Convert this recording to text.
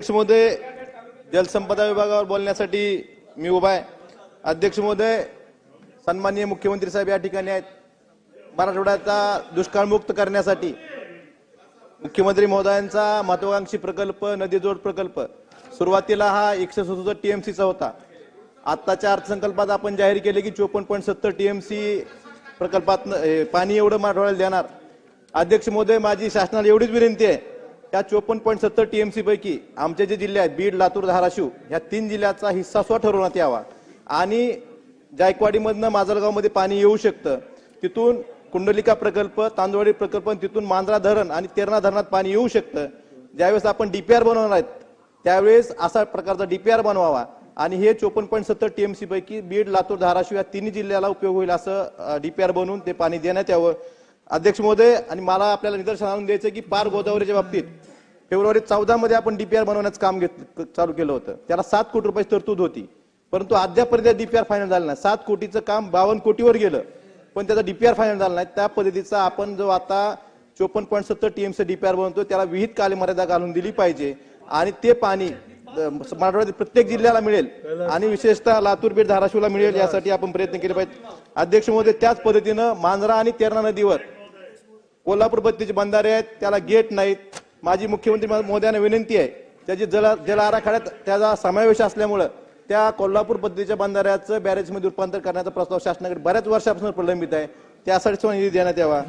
अध्यक्ष महोदय जलसंपदा विभागावर बोलण्यासाठी मी उभा आहे. अध्यक्ष महोदय सन्माननीय मुख्यमंत्री साहेब या ठिकाणी आहेत. मराठवाड्याचा दुष्काळमुक्त करण्यासाठी मुख्यमंत्री महोदयांचा महत्वाकांक्षी प्रकल्प नदीजोड प्रकल्प. सुरुवातीला हा एकशे सदुसष्ट टीएमसीचा होता. आत्ताच्या अर्थसंकल्पात आपण जाहीर केले की चोपन्न पॉईंट सत्तर टीएमसी प्रकल्पात पाणी एवढं मराठवाड्याला देणार. अध्यक्ष महोदय माझी शासनाला एवढीच विनंती आहे. त्या चोपन्न पॉईंट सत्तर टीएमसी पैकी आमचे जे जिल्हे आहेत बीड लातूर धाराशिव ह्या तीन जिल्ह्याचा हिस्सा स्व ठरवण्यात यावा. आणि जायकवाडीमधनं माजलगावमध्ये पाणी येऊ शकतं. तिथून कुंडलिका प्रकल्प तांदवाडी प्रकल्प तिथून मांजरा धरण आणि तेरणा धरणात पाणी येऊ शकतं. ज्यावेळेस आपण डीपीआर बनवणार आहेत त्यावेळेस असा प्रकारचा डीपीआर बनवावा. आणि हे चोपन्न पॉईंट सत्तर टीएमसी पैकी बीड लातूर धाराशिव या तिन्ही जिल्ह्याला उपयोग होईल असं डीपीआर बनवून ते पाणी देण्यात यावं. अध्यक्ष महोदय आणि मला आपल्याला निदर्शन आणून द्यायचं की पार गोदावरीच्या बाबतीत फेब्रुवारी चौदा मध्ये आपण डीपीआर बनवण्याचं काम घेत चालू केलं होतं. त्याला सात कोटी रुपयाची तरतूद होती. परंतु अद्यापर्यंत डीपीआर फायनल झालं नाही. सात कोटीचं काम बावन्न कोटीवर गेलं. पण त्याचा डीपीआर फायनल झाला नाही. त्या पद्धतीचा आपण जो आता चोपन्न पॉईंट सत्तर टीएमसी डीपीआर बनवतो त्याला विहित कालमर्यादा घालून दिली पाहिजे. आणि ते पाणी अ, मराठवाड्यातील प्रत्येक जिल्ह्याला मिळेल. आणि विशेषतः लातूर बीड धाराशिवला मिळेल यासाठी आपण प्रयत्न केले पाहिजे. अध्यक्ष महोदय त्याच पद्धतीनं मांजरा आणि तेरणा नदीवर कोल्हापूर बत्तीचे बंधारे आहेत. त्याला गेट नाहीत. माझी मुख्यमंत्री मोदयांना विनंती आहे त्याची जल जल आराखड्यात त्याचा समावेश असल्यामुळं त्या कोल्हापूर पद्धतीच्या बंधाऱ्याचं बॅरेजमध्ये रूपांतर करण्याचा प्रस्ताव शासनाकडे बऱ्याच वर्षापासून प्रलंबित आहे. त्यासाठी निधी देण्यात यावा.